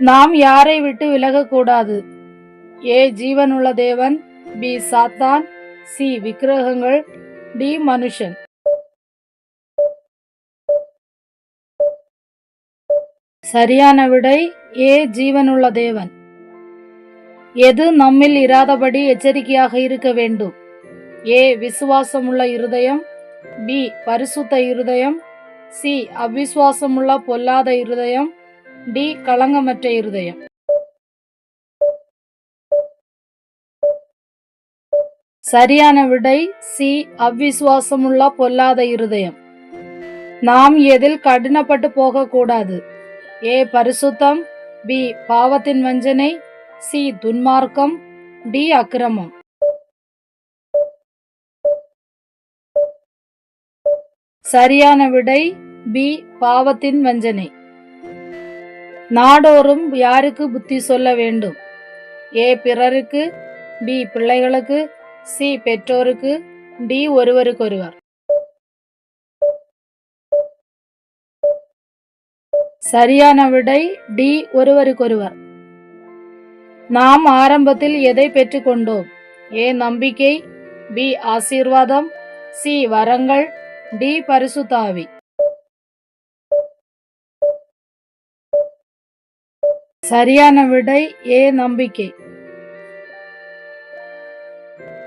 நாம் யாரை விட்டு விலகக்கூடாது? ஏ ஜீவனுள்ள தேவன். பி சாத்தான். சி விக்கிரகங்கள். டி மனுஷன். சரியான விடை ஏ ஜீவனுள்ள தேவன். எது நம்மில் இராதபடி எச்சரிக்கையாக இருக்க வேண்டும்? ஏ விசுவாசமுள்ள இருதயம். பி பரிசுத்த இருதயம். சி அவிசுவாசமுள்ள பொல்லாத இருதயம். டி களங்கமற்ற இருதயம். சரியான விடை சி அவ்விசுவாசமுள்ள பொல்லாத இருதயம். நாம் எதில் கடினப்பட்டு போகக்கூடாது. ஏ பரிசுத்தம் பி பாவத்தின் வஞ்சனை சி துன்மார்க்கம் டி அக்கிரமம். சரியான விடை பி பாவத்தின் வஞ்சனை. நாடோறும் யாருக்கு புத்தி சொல்ல வேண்டும்? ஏ பிறருக்கு பி பிள்ளைகளுக்கு சி பெற்றோருக்கு டி ஒருவருக்கொருவர். சரியான விடை டி ஒருவருக்கொருவர். நாம் ஆரம்பத்தில் எதை பெற்றுக்கொண்டோம்? ஏ நம்பிக்கை பி ஆசீர்வாதம் சி வரங்கள் டி பரிசுத்தாவி. சரியான விடை ஏ நம்பிக்கை.